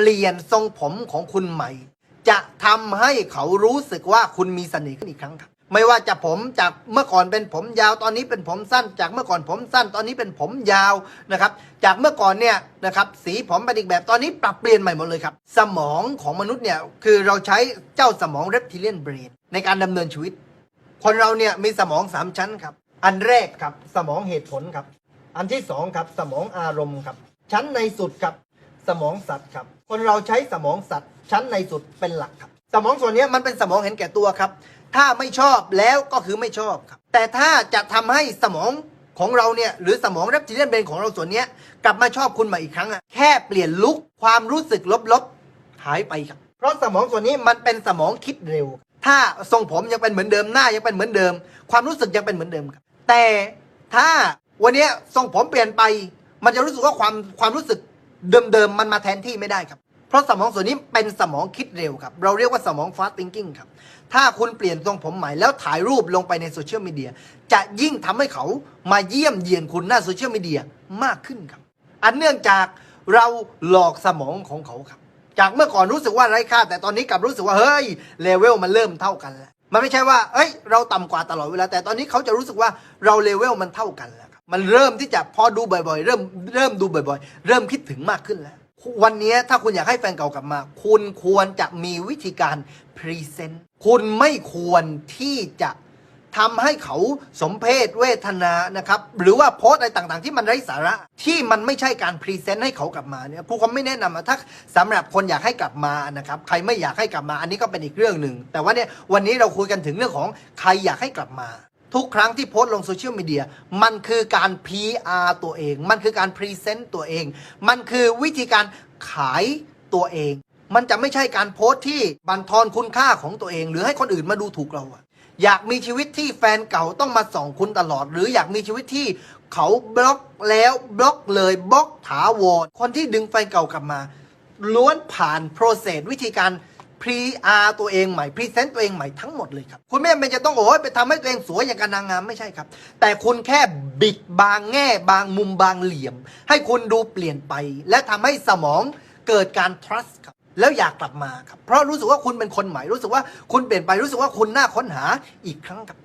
เปลี่ยนทรงผมของคุณใหม่ จะทำให้เขารู้สึกว่าคุณมีเสน่ห์ขึ้นอีกครั้งครับไม่ว่าจะผมจากเมื่อก่อนเป็นผมยาวตอนนี้เป็นผมสั้น จากเมื่อก่อนผมสั้น ตอนนี้เป็นผมยาวนะครับ จากเมื่อก่อนเนี่ยนะครับสีผมเป็นอีกแบบตอนนี้ปรับเปลี่ยนใหม่หมดเลยครับ สมองของมนุษย์เนี่ยคือเราใช้เจ้าสมอง reptilian brain ในการดำเนินชีวิต คนเราเนี่ยมีสมองสามชั้นครับ อันแรกครับสมองเหตุผลครับ อันที่สองครับสมองอารมณ์ครับ ชั้นในสุดครับสมองสัตว์ครับ คนเราใช้สมองสัตว์ชั้นในสุดเป็นหลักครับ สมองส่วนนี้มันเป็นสมองเห็นแก่ตัวครับ ถ้าไม่ชอบแล้วก็คือไม่ชอบครับ แต่ถ้าจะทำให้สมองของเราเนี่ยหรือสมอง reptilian brain ของเราส่วนนี้กลับมาชอบคุณใหม่อีกครั้งอะแค่เปลี่ยนลุกความรู้สึกลบๆหายไปครับ เพราะสมองส่วนนี้มันเป็นสมองคิดเร็ว ถ้าทรงผมยังเป็นเหมือนเดิมหน้ายังเป็นเหมือนเดิม ความรู้สึกยังเป็นเหมือนเดิมครับ แต่ถ้าวันนี้ทรงผมเปลี่ยนไป มันจะรู้สึกว่าความความรู้สึก เดิมๆมันมาแทนที่ไม่ได้ครับ เพราะสมองส่วนนี้เป็นสมองคิดเร็วครับ เราเรียกว่าสมอง fast thinking ครับ ถ้าคุณเปลี่ยนทรงผมใหม่แล้วถ่ายรูปลงไปในโซเชียลมีเดียจะยิ่งทำให้เขามาเยี่ยมเยียนคุณหน้าโซเชียลมีเดียมากขึ้นครับ อันเนื่องจากเราหลอกสมองของเขาครับ จากเมื่อก่อนรู้สึกว่าไร้ค่า แต่ตอนนี้กลับรู้สึกว่าเฮ้ยเลเวลมันเริ่มเท่ากันแล้วมันไม่ใช่ว่าเอ้ย เราต่ำกว่าตลอดเวลาแต่ตอนนี้เขาจะรู้สึกว่าเราเลเวลมันเท่ากันแล้ว มันเริ่มที่จะพอดูบ่อยๆ เริ่มเริ่มดูบ่อยๆ เริ่มคิดถึงมากขึ้นแล้ว วันนี้ถ้าคุณอยากให้แฟนเก่ากลับมา คุณควรจะมีวิธีการพรีเซนต์คุณไม่ควรที่จะทำให้เขาสมเพศเวทนานะครับ หรือว่าโพสอะไรต่างๆ ที่มันไร้สาระ ที่มันไม่ใช่การพรีเซนต์ให้เขากลับมาเนี่ยครูก็ไม่แนะนำอะถ้าสำหรับคนอยากให้กลับมานะครับใครไม่อยากให้กลับมา อันนี้ก็เป็นอีกเรื่องหนึ่งแต่ว่าเนี่ยวันนี้เราคุยกันถึงเรื่องของใครอยากให้กลับมา ทุกครั้งที่โพสต์ลงโซเชียลมีเดียมันคือการ PR ตัวเอง มันคือการพรีเซนต์ตัวเอง มันคือวิธีการขายตัวเอง มันจะไม่ใช่การโพสต์ที่บันทอนคุณค่าของตัวเอง หรือให้คนอื่นมาดูถูกเราอะอยากมีชีวิตที่แฟนเก่าต้องมาส่องคุณตลอด หรืออยากมีชีวิตที่เขาบล็อกแล้วบล็อกเลยบล็อกถาวรคนที่ดึงแฟนเก่ากลับมา ล้วนผ่านโปรเซสวิธีการ พรีอาร์ตัวเองใหม่พรีเซนต์ตัวเองใหม่ทั้งหมดเลยครับ คุณไม่จำเป็นจะต้องโอ้ยไปทำให้ตัวเองสวยอย่างกับนางงามไม่ใช่ครับ แต่คุณแค่บิดบางแง่บางมุมบางเหลี่ยม ให้คุณดูเปลี่ยนไป และทำให้สมองเกิดการ trust ครับแล้วอยากกลับมาครับ เพราะรู้สึกว่าคุณเป็นคนใหม่ รู้สึกว่าคุณเปลี่ยนไป รู้สึกว่าคุณน่าค้นหาอีกครั้งครับ